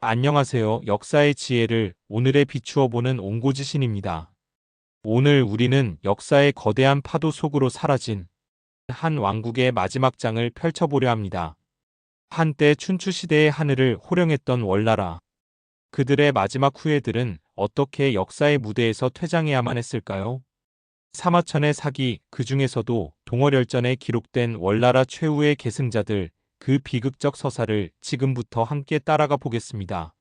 안녕하세요. 역사의 지혜를 오늘에 비추어 보는 옹고지신입니다. 오늘 우리는 역사의 거대한 파도 속으로 사라진 한 왕국의 마지막 장을 펼쳐보려 합니다. 한때 춘추시대의 하늘을 호령했던 월나라. 그들의 마지막 후예들은 어떻게 역사의 무대에서 퇴장해야만 했을까요? 사마천의 사기, 그 중에서도 동월열전에 기록된 월나라 최후의 계승자들, 그 비극적 서사를 지금부터 함께 따라가 보겠습니다.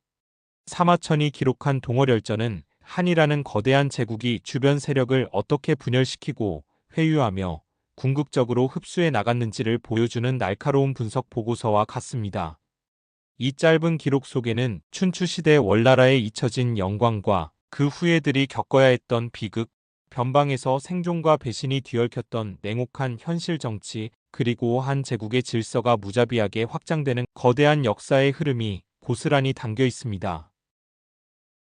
사마천이 기록한 동월열전은 한이라는 거대한 제국이 주변 세력을 어떻게 분열시키고 회유하며 궁극적으로 흡수해 나갔는지를 보여주는 날카로운 분석 보고서와 같습니다. 이 짧은 기록 속에는 춘추시대 월나라에 잊혀진 영광과 그 후예들이 겪어야 했던 비극, 변방에서 생존과 배신이 뒤얽혔던 냉혹한 현실 정치, 그리고 한 제국의 질서가 무자비하게 확장되는 거대한 역사의 흐름이 고스란히 담겨 있습니다.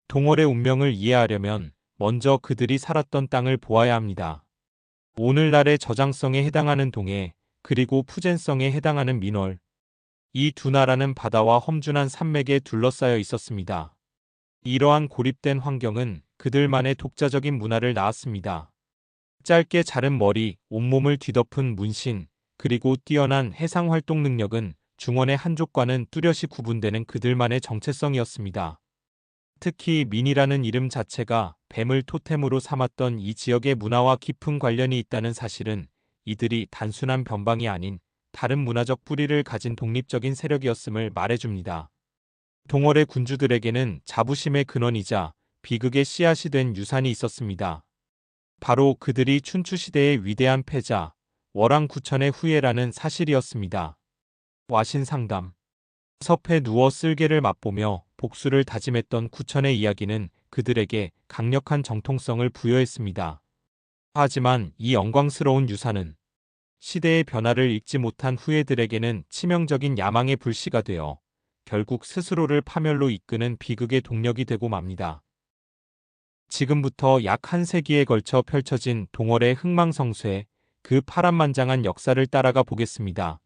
동월의 운명을 이해하려면 먼저 그들이 살았던 땅을 보아야 합니다. 오늘날의 저장성에 해당하는 동해, 그리고 푸젠성에 해당하는 민월. 이 두 나라는 바다와 험준한 산맥에 둘러싸여 있었습니다. 이러한 고립된 환경은 그들만의 독자적인 문화를 낳았습니다. 짧게 자른 머리, 온몸을 뒤덮은 문신, 그리고 뛰어난 해상 활동 능력은 중원의 한족과는 뚜렷이 구분되는 그들만의 정체성이었습니다. 특히 민이라는 이름 자체가 뱀을 토템으로 삼았던 이 지역의 문화와 깊은 관련이 있다는 사실은 이들이 단순한 변방이 아닌 다른 문화적 뿌리를 가진 독립적인 세력이었음을 말해줍니다. 동월의 군주들에게는 자부심의 근원이자 비극의 씨앗이 된 유산이 있었습니다. 바로 그들이 춘추시대의 위대한 패자, 월왕구천의 후예라는 사실이었습니다. 와신 상담 섭에 누워 쓸개를 맛보며 복수를 다짐했던 구천의 이야기는 그들에게 강력한 정통성을 부여했습니다. 하지만 이 영광스러운 유산은 시대의 변화를 읽지 못한 후예들에게는 치명적인 야망의 불씨가 되어 결국 스스로를 파멸로 이끄는 비극의 동력이 되고 맙니다. 지금부터 약 한 세기에 걸쳐 펼쳐진 동월의 흥망성쇠, 그 파란만장한 역사를 따라가 보겠습니다.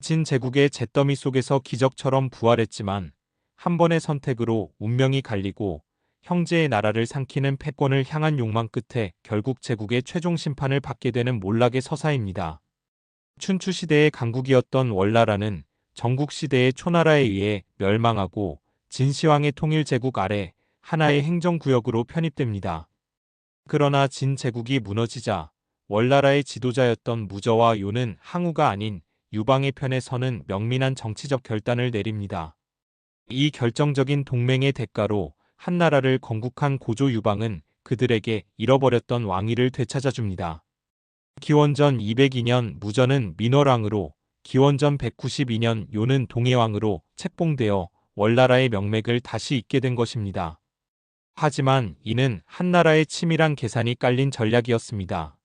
진 제국의 잿더미 속에서 기적처럼 부활했지만 한 번의 선택으로 운명이 갈리고 형제의 나라를 삼키는 패권을 향한 욕망 끝에 결국 제국의 최종 심판을 받게 되는 몰락의 서사입니다. 춘추 시대의 강국이었던 월나라는 전국 시대의 초나라에 의해 멸망하고 진시황의 통일 제국 아래 하나의 행정구역으로 편입됩니다. 그러나 진 제국이 무너지자 월나라의 지도자였던 무저와 요는 항우가 아닌 유방의 편에 서는 명민한 정치적 결단을 내립니다. 이 결정적인 동맹의 대가로 한나라를 건국한 고조 유방은 그들에게 잃어버렸던 왕위를 되찾아줍니다. 기원전 202년 무저는 민월왕으로 기원전 192년 요는 동해왕으로 책봉되어 월나라의 명맥을 다시 잇게 된 것입니다. 하지만 이는 한나라의 치밀한 계산이 깔린 전략이었습니다.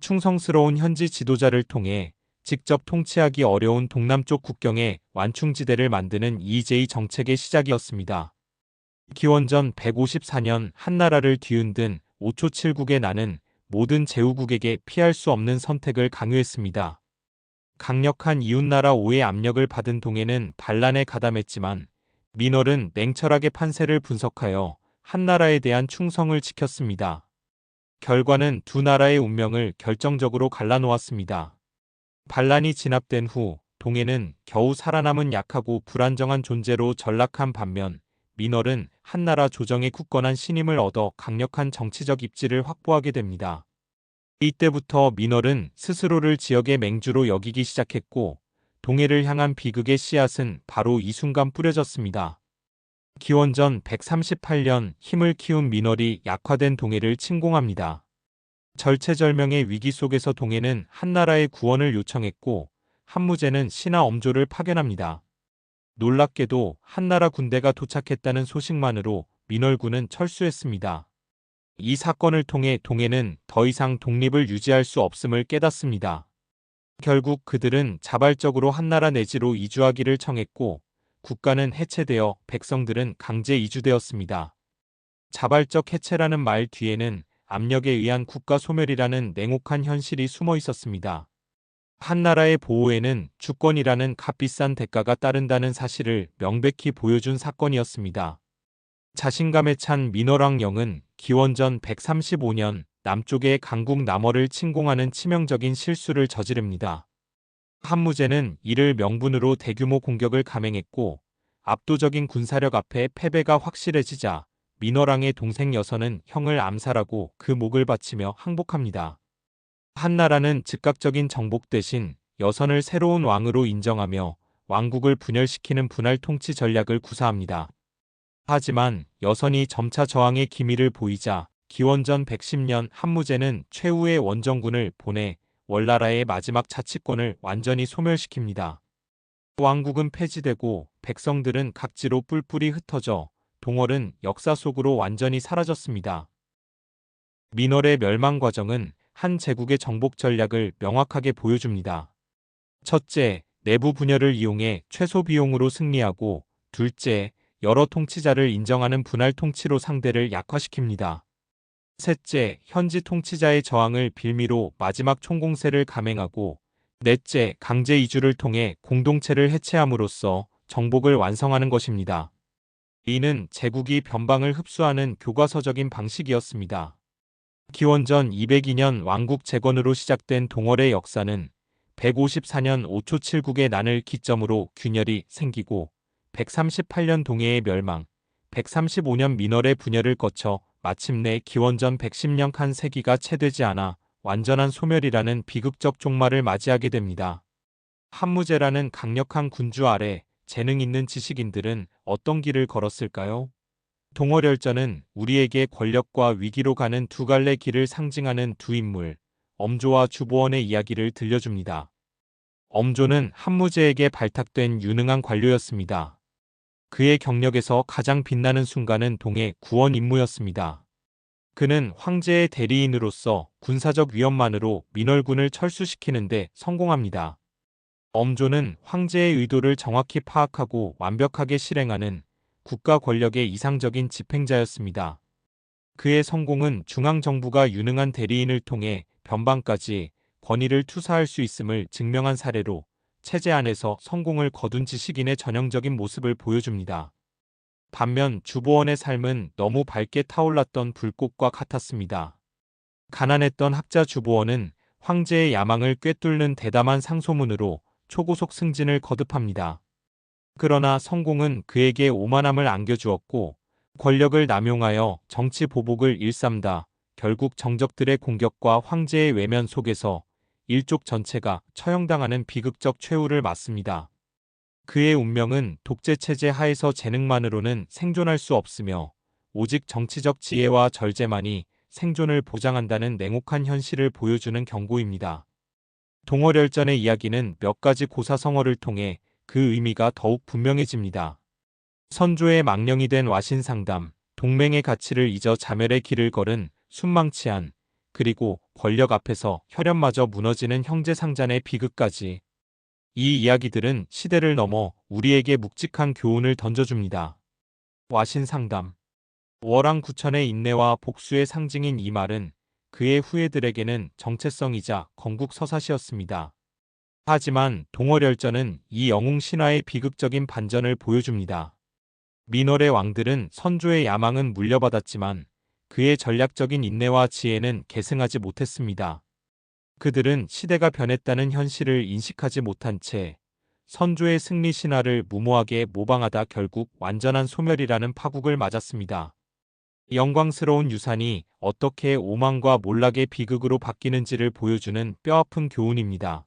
충성스러운 현지 지도자를 통해 직접 통치하기 어려운 동남쪽 국경에 완충지대를 만드는 이재의 정책의 시작이었습니다. 기원전 154년 한나라를 뒤흔든 5초 7국의 나는 모든 제후국에게 피할 수 없는 선택을 강요했습니다. 강력한 이웃나라 오의 압력을 받은 동해는 반란에 가담했지만 민월은 냉철하게 판세를 분석하여 한나라에 대한 충성을 지켰습니다. 결과는 두 나라의 운명을 결정적으로 갈라놓았습니다. 반란이 진압된 후 동해는 겨우 살아남은 약하고 불안정한 존재로 전락한 반면 민월은 한나라 조정에 굳건한 신임을 얻어 강력한 정치적 입지를 확보하게 됩니다. 이때부터 민월은 스스로를 지역의 맹주로 여기기 시작했고 동해를 향한 비극의 씨앗은 바로 이 순간 뿌려졌습니다. 기원전 138년 힘을 키운 민월이 약화된 동해를 침공합니다. 절체절명의 위기 속에서 동해는 한나라의 구원을 요청했고 한무제는 신하 엄조를 파견합니다. 놀랍게도 한나라 군대가 도착했다는 소식만으로 민월군은 철수했습니다. 이 사건을 통해 동해는 더 이상 독립을 유지할 수 없음을 깨닫습니다. 결국 그들은 자발적으로 한나라 내지로 이주하기를 청했고 국가는 해체되어 백성들은 강제 이주되었습니다. 자발적 해체라는 말 뒤에는 압력에 의한 국가 소멸이라는 냉혹한 현실이 숨어 있었습니다. 한 나라의 보호에는 주권이라는 값비싼 대가가 따른다는 사실을 명백히 보여준 사건이었습니다. 자신감에 찬 민어랑 영은 기원전 135년 남쪽의 강국 남어를 침공하는 치명적인 실수를 저지릅니다. 한무제는 이를 명분으로 대규모 공격을 감행했고 압도적인 군사력 앞에 패배가 확실해지자 민어랑의 동생 여선은 형을 암살하고 그 목을 바치며 항복합니다. 한나라는 즉각적인 정복 대신 여선을 새로운 왕으로 인정하며 왕국을 분열시키는 분할 통치 전략을 구사합니다. 하지만 여선이 점차 저항의 기미를 보이자 기원전 110년 한무제는 최후의 원정군을 보내 월나라의 마지막 자치권을 완전히 소멸시킵니다. 왕국은 폐지되고 백성들은 각지로 뿔뿔이 흩어져 동월은 역사 속으로 완전히 사라졌습니다. 민월의 멸망 과정은 한 제국의 정복 전략을 명확하게 보여줍니다. 첫째, 내부 분열을 이용해 최소 비용으로 승리하고 둘째, 여러 통치자를 인정하는 분할 통치로 상대를 약화시킵니다. 셋째, 현지 통치자의 저항을 빌미로 마지막 총공세를 감행하고 넷째, 강제 이주를 통해 공동체를 해체함으로써 정복을 완성하는 것입니다. 이는 제국이 변방을 흡수하는 교과서적인 방식이었습니다. 기원전 202년 왕국 재건으로 시작된 동월의 역사는 154년 5초 7국의 난을 기점으로 균열이 생기고 138년 동해의 멸망, 135년 민월의 분열을 거쳐 마침내 기원전 110년 칸 세기가 채 되지 않아 완전한 소멸이라는 비극적 종말을 맞이하게 됩니다. 한무제라는 강력한 군주 아래 재능 있는 지식인들은 어떤 길을 걸었을까요? 동월열전은 우리에게 권력과 위기로 가는 두 갈래 길을 상징하는 두 인물, 엄조와 주보원의 이야기를 들려줍니다. 엄조는 한무제에게 발탁된 유능한 관료였습니다. 그의 경력에서 가장 빛나는 순간은 동해 구원 임무였습니다. 그는 황제의 대리인으로서 군사적 위험만으로 민월군을 철수시키는데 성공합니다. 엄조는 황제의 의도를 정확히 파악하고 완벽하게 실행하는 국가 권력의 이상적인 집행자였습니다. 그의 성공은 중앙정부가 유능한 대리인을 통해 변방까지 권위를 투사할 수 있음을 증명한 사례로 체제 안에서 성공을 거둔 지식인의 전형적인 모습을 보여줍니다. 반면 주보원의 삶은 너무 밝게 타올랐던 불꽃과 같았습니다. 가난했던 학자 주보원은 황제의 야망을 꿰뚫는 대담한 상소문으로 초고속 승진을 거듭합니다. 그러나 성공은 그에게 오만함을 안겨주었고 권력을 남용하여 정치 보복을 일삼다 결국 정적들의 공격과 황제의 외면 속에서 일족 전체가 처형당하는 비극적 최후를 맞습니다. 그의 운명은 독재 체제 하에서 재능만으로는 생존할 수 없으며 오직 정치적 지혜와 절제만이 생존을 보장한다는 냉혹한 현실을 보여주는 경고입니다. 동월열전의 이야기는 몇 가지 고사성어를 통해 그 의미가 더욱 분명해집니다. 선조의 망령이 된 와신상담, 동맹의 가치를 잊어 자멸의 길을 걸은 순망치한, 그리고 권력 앞에서 혈연마저 무너지는 형제 상잔의 비극까지 이 이야기들은 시대를 넘어 우리에게 묵직한 교훈을 던져줍니다. 와신 상담 월왕 구천의 인내와 복수의 상징인 이 말은 그의 후예들에게는 정체성이자 건국 서사시였습니다. 하지만 동월열전은 이 영웅 신화의 비극적인 반전을 보여줍니다. 민월의 왕들은 선조의 야망은 물려받았지만 그의 전략적인 인내와 지혜는 계승하지 못했습니다. 그들은 시대가 변했다는 현실을 인식하지 못한 채 선조의 승리 신화를 무모하게 모방하다 결국 완전한 소멸이라는 파국을 맞았습니다. 영광스러운 유산이 어떻게 오만과 몰락의 비극으로 바뀌는지를 보여주는 뼈아픈 교훈입니다.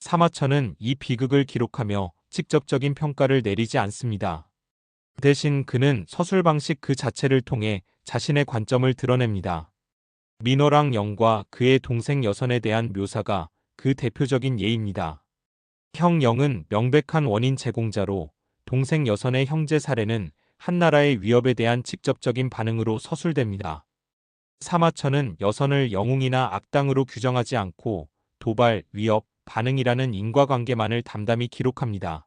사마천은 이 비극을 기록하며 직접적인 평가를 내리지 않습니다. 대신 그는 서술 방식 그 자체를 통해 자신의 관점을 드러냅니다. 민호랑 영과 그의 동생 여선에 대한 묘사가 그 대표적인 예입니다. 형 영은 명백한 원인 제공자로 동생 여선의 형제 사례는 한나라의 위협에 대한 직접적인 반응으로 서술됩니다. 사마천은 여선을 영웅이나 악당으로 규정하지 않고 도발, 위협, 반응이라는 인과관계만을 담담히 기록합니다.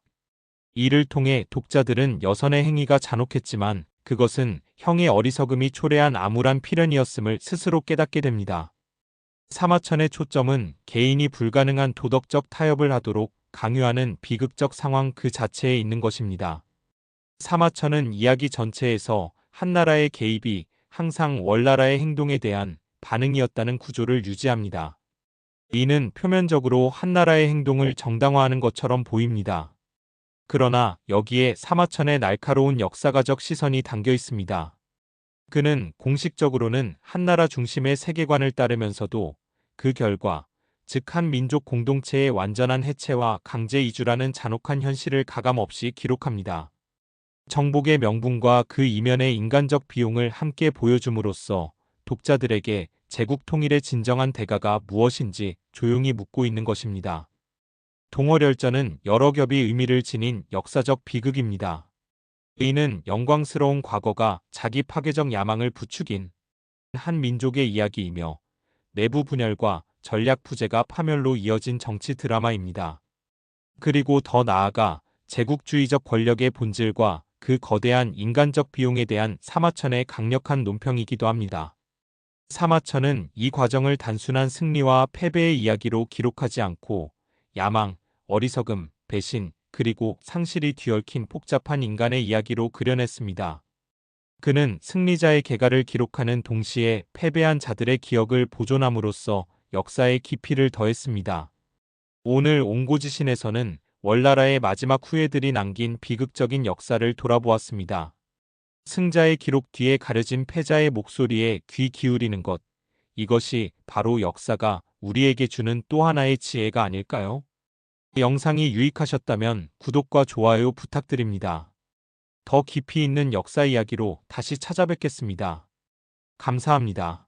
이를 통해 독자들은 여선의 행위가 잔혹했지만 그것은 형의 어리석음이 초래한 암울한 필연이었음을 스스로 깨닫게 됩니다. 사마천의 초점은 개인이 불가능한 도덕적 타협을 하도록 강요하는 비극적 상황 그 자체에 있는 것입니다. 사마천은 이야기 전체에서 한나라의 개입이 항상 월나라의 행동에 대한 반응이었다는 구조를 유지합니다. 이는 표면적으로 한나라의 행동을 정당화하는 것처럼 보입니다. 그러나 여기에 사마천의 날카로운 역사가적 시선이 담겨 있습니다. 그는 공식적으로는 한나라 중심의 세계관을 따르면서도 그 결과, 즉 한 민족 공동체의 완전한 해체와 강제 이주라는 잔혹한 현실을 가감없이 기록합니다. 정복의 명분과 그 이면의 인간적 비용을 함께 보여줌으로써 독자들에게 제국 통일의 진정한 대가가 무엇인지 조용히 묻고 있는 것입니다. 동월열전은 여러 겹이 의미를 지닌 역사적 비극입니다. 이는 영광스러운 과거가 자기 파괴적 야망을 부추긴 한 민족의 이야기이며 내부 분열과 전략 부재가 파멸로 이어진 정치 드라마입니다. 그리고 더 나아가 제국주의적 권력의 본질과 그 거대한 인간적 비용에 대한 사마천의 강력한 논평이기도 합니다. 사마천은 이 과정을 단순한 승리와 패배의 이야기로 기록하지 않고 야망, 어리석음, 배신, 그리고 상실이 뒤얽힌 복잡한 인간의 이야기로 그려냈습니다. 그는 승리자의 개가를 기록하는 동시에 패배한 자들의 기억을 보존함으로써 역사의 깊이를 더했습니다. 오늘 옹고지신에서는 월나라의 마지막 후예들이 남긴 비극적인 역사를 돌아보았습니다. 승자의 기록 뒤에 가려진 패자의 목소리에 귀 기울이는 것. 이것이 바로 역사가 우리에게 주는 또 하나의 지혜가 아닐까요? 영상이 유익하셨다면 구독과 좋아요 부탁드립니다. 더 깊이 있는 역사 이야기로 다시 찾아뵙겠습니다. 감사합니다.